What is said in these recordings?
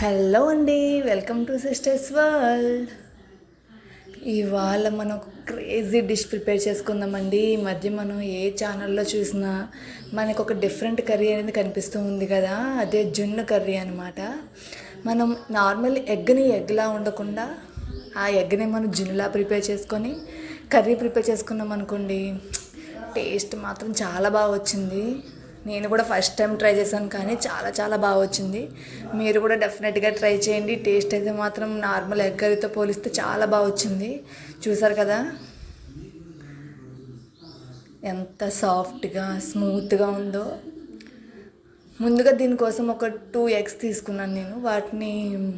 Hello అండి welcome to sisters world ఇవాళ మనం ఒక క్రేజీ డిష్ ప్రిపేర్ చేసుకుందామండి. ఈ మధ్య మనం ఏ ఛానల్లో చూసినా మనకు ఒక డిఫరెంట్ కర్రీ అనేది కనిపిస్తూ ఉంది కదా అదే జున్ను కర్రీ అనమాట మనం నార్మల్ ఎగ్ని ఎగ్లా ఉండకుండా ఆ ఎగ్ని మనం జున్నులా ప్రిపేర్ చేసుకొని కర్రీ ప్రిపేర్ చేసుకున్నాం అనుకోండి టేస్ట్ మాత్రం చాలా బాగా వచ్చింది. నేను కూడా ఫస్ట్ టైం ట్రై చేశాను కానీ చాలా చాలా బాగా వచ్చింది. మీరు కూడా డెఫినెట్గా ట్రై చేయండి. టేస్ట్ అయితే మాత్రం నార్మల్ ఎగ్ కర్రీతో పోలిస్తే చాలా బాగా వచ్చింది. చూసారు కదా? ఎంత సాఫ్ట్గా స్మూత్గా ఉందో. ముందుగా దీనికోసం ఒక టూ ఎగ్స్ తీసుకున్నాను నేను. వాటిని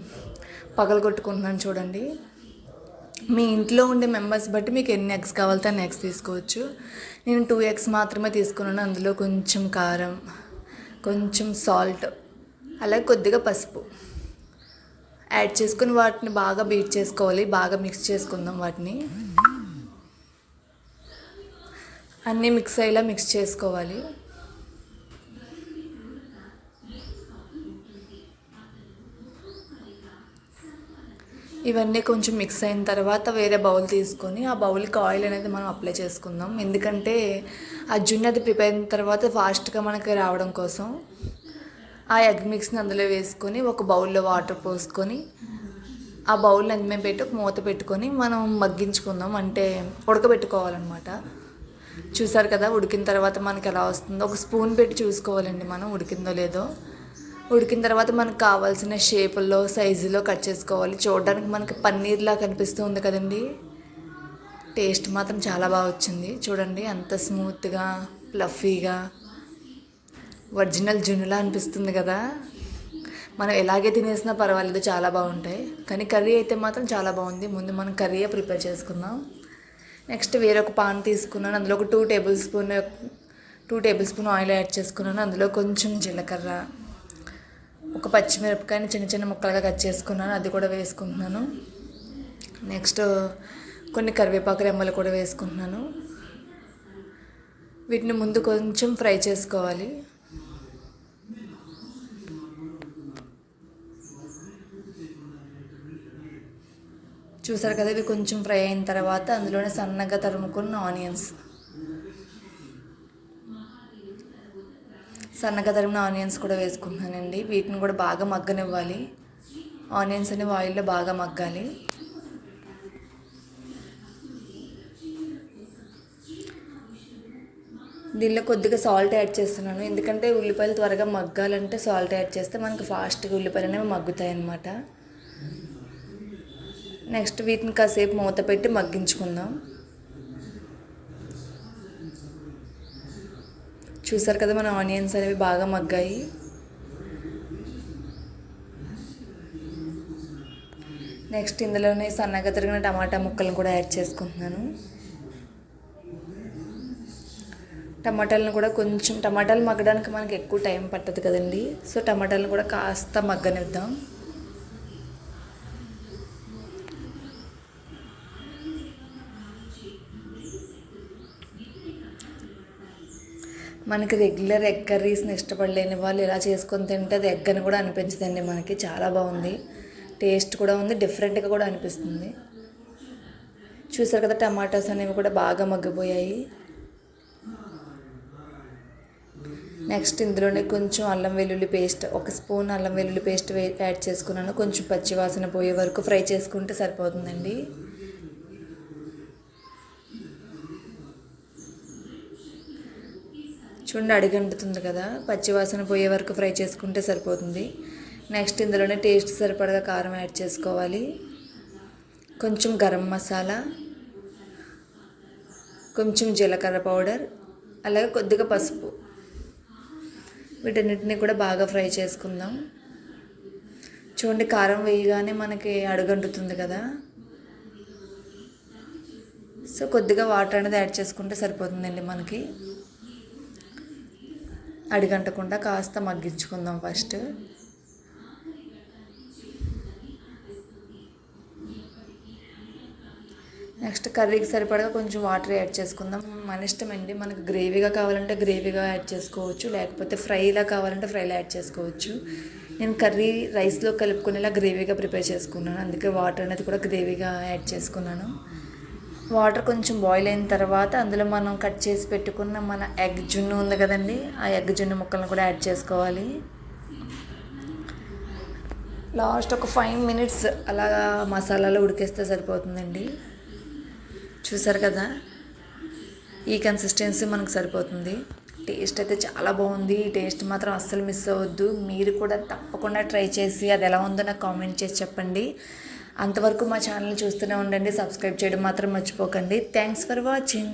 పగలగొట్టుకుంటున్నాను చూడండి. మీ ఇంట్లో ఉండే మెంబర్స్ బట్టి మీకు ఎన్ని ఎగ్స్ కావాలితే అన్ని ఎగ్స్ తీసుకోవచ్చు. నేను టూ ఎగ్స్ మాత్రమే తీసుకున్నాను. అందులో కొంచెం కారం కొంచెం సాల్ట్ అలాగే కొద్దిగా పసుపు. యాడ్ చేసుకుని వాటిని బాగా బీట్ చేసుకోవాలి. బాగా మిక్స్ చేసుకుందాం వాటిని. అన్నీ మిక్స్ అయ్యేలా మిక్స్ చేసుకోవాలి. ఇవన్నీ కొంచెం మిక్స్ అయిన తర్వాత వేరే బౌల్ తీసుకొని ఆ బౌల్కి ఆయిల్ అనేది మనం అప్లై చేసుకుందాం. ఎందుకంటే ఆ జున్ను అది ప్రిపేర్ అయిన తర్వాత ఫాస్ట్గా మనకి రావడం కోసం ఆ ఎగ్ మిక్స్ని అందులో వేసుకొని ఒక బౌల్లో వాటర్ పోసుకొని ఆ బౌల్ అందుమే పెట్టి ఒక మూత పెట్టుకొని మనం మగ్గించుకుందాం. అంటే ఉడకబెట్టుకోవాలన్నమాట. చూసారు కదా ఉడికిన తర్వాత మనకి ఎలా వస్తుందో? ఒక స్పూన్ పెట్టి చూసుకోవాలండి మనం ఉడికిందో లేదో. ఉడికిన తర్వాత మనకు కావాల్సిన షేపుల్లో సైజులో కట్ చేసుకోవాలి. చూడడానికి మనకి పన్నీర్లా కనిపిస్తూ ఉంది కదండి. టేస్ట్ మాత్రం చాలా బాగా వచ్చింది. చూడండి అంత స్మూత్గా ప్లఫీగా ఒరిజినల్ జున్నులా అనిపిస్తుంది కదా. మనం ఎలాగే తినేసినా పర్వాలేదు చాలా బాగుంటాయి. కానీ కర్రీ అయితే మాత్రం చాలా బాగుంది. ముందు మనం కర్రీయే ప్రిపేర్ చేసుకుందాం. నెక్స్ట్ వేరొక పాన్ తీసుకున్నాను. అందులో ఒక two tablespoon two tablespoon oil add చేసుకున్నాను. అందులో కొంచెం జీలకర్ర. ఒక పచ్చిమిరపకాయని చిన్న చిన్న ముక్కలుగా కట్ చేసుకున్నాను. అది కూడా వేసుకుంటున్నాను. నెక్స్ట్ కొన్ని కరివేపాకు రెమ్మలు కూడా వేసుకుంటున్నాను. వీటిని ముందు కొంచెం ఫ్రై చేసుకోవాలి. చూసారు కదా ఇవి కొంచెం ఫ్రై అయిన తర్వాత అందులోనే సన్నగా తరుముకున్న ఆనియన్స్. సన్నగా తరిమిన ఆనియన్స్ కూడా వేసుకుంటున్నానండి. వీటిని కూడా బాగా మగ్గనివ్వాలి. ఆనియన్స్ అనేవి ఆయిల్లో బాగా మగ్గాలి. దీనిలో కొద్దిగా సాల్ట్ యాడ్ చేస్తున్నాను. ఎందుకంటే ఉల్లిపాయలు త్వరగా మగ్గాలంటే సాల్ట్ యాడ్ చేస్తే మనకు ఫాస్ట్గా ఉల్లిపాయలు అనేవి మగ్గుతాయి అన్నమాట. నెక్స్ట్ వీటిని కాసేపు మూత పెట్టి మగ్గించుకుందాం. చూసారు కదా మన ఆనియన్స్ అనేవి బాగా మగ్గాయి. నెక్స్ట్ ఇందులోనే సన్నగా తిరిగిన టమాటా ముక్కలను కూడా యాడ్ చేసుకుంటున్నాను. టమాటాలను కూడా కొంచెం టమాటాలు మగ్గడానికి మనకి ఎక్కువ టైం పట్టదు కదండి. సో టమాటాలను కూడా కాస్త మగ్గనిద్దాం. మనకి రెగ్యులర్ ఎగ్ కర్రీస్ని ఇష్టపడలేని వాళ్ళు ఇలా చేసుకొని తింటే అది ఎగ్ అని కూడా అనిపించదండి మనకి. చాలా బాగుంది. టేస్ట్ కూడా ఉంది డిఫరెంట్గా కూడా అనిపిస్తుంది. చూసారు కదా టమాటాస్ అనేవి కూడా బాగా మగ్గిపోయాయి. నెక్స్ట్ ఇందులోనే కొంచెం అల్లం వెల్లుల్లి పేస్ట్ ఒక స్పూన్ అల్లం వెల్లుల్లి పేస్ట్ యాడ్ చేసుకున్నాను. కొంచెం పచ్చివాసన పోయే వరకు ఫ్రై చేసుకుంటే సరిపోతుందండి. చూడండి అడిగంటుతుంది కదా పచ్చివాసన పోయే వరకు ఫ్రై చేసుకుంటే సరిపోతుంది. నెక్స్ట్ ఇందులోనే టేస్ట్ సరిపడగా కారం యాడ్ చేసుకోవాలి. కొంచెం గరం మసాలా కొంచెం జీలకర్ర పౌడర్ అలాగే కొద్దిగా పసుపు. వీటన్నిటిని కూడా బాగా ఫ్రై చేసుకుందాం. చూడండి కారం వేయగానే మనకి అడుగంటుతుంది కదా. సో కొద్దిగా వాటర్ అనేది యాడ్ చేసుకుంటే సరిపోతుందండి మనకి. అడిగంటకుండా కాస్త మగ్గించుకుందాం ఫస్ట్. నెక్స్ట్ కర్రీకి సరిపడగా కొంచెం వాటర్ యాడ్ చేసుకుందాం. మన ఇష్టం అండి. మనకు గ్రేవీగా కావాలంటే గ్రేవీగా యాడ్ చేసుకోవచ్చు. లేకపోతే ఫ్రైలా కావాలంటే ఫ్రైలా యాడ్ చేసుకోవచ్చు. నేను కర్రీ రైస్లో కలుపుకునేలా గ్రేవీగా ప్రిపేర్ చేసుకున్నాను. అందుకే వాటర్ అనేది కూడా గ్రేవీగా యాడ్ చేసుకున్నాను. వాటర్ కొంచెం బాయిల్ అయిన తర్వాత అందులో మనం కట్ చేసి పెట్టుకున్న మన ఎగ్ జున్ను ఉంది కదండి ఆ ఎగ్ జున్ను ముక్కలను కూడా యాడ్ చేసుకోవాలి. లాస్ట్ ఒక ఫైవ్ మినిట్స్ అలాగా మసాలాలో ఉడికేస్తే సరిపోతుందండి. చూసారు కదా? ఈ కన్సిస్టెన్సీ మనకు సరిపోతుంది. టేస్ట్ అయితే చాలా బాగుంది. ఈ టేస్ట్ మాత్రం అస్సలు మిస్ అవ్వద్దు. మీరు కూడా తప్పకుండా ట్రై చేసి అది ఎలా ఉందో నాకు కామెంట్ చేసి చెప్పండి. అంతవరకు మా ఛానల్ చూస్తూనే ఉండండి సబ్స్క్రైబ్ చేయడం మాత్రం మర్చిపోకండి. Thanks for watching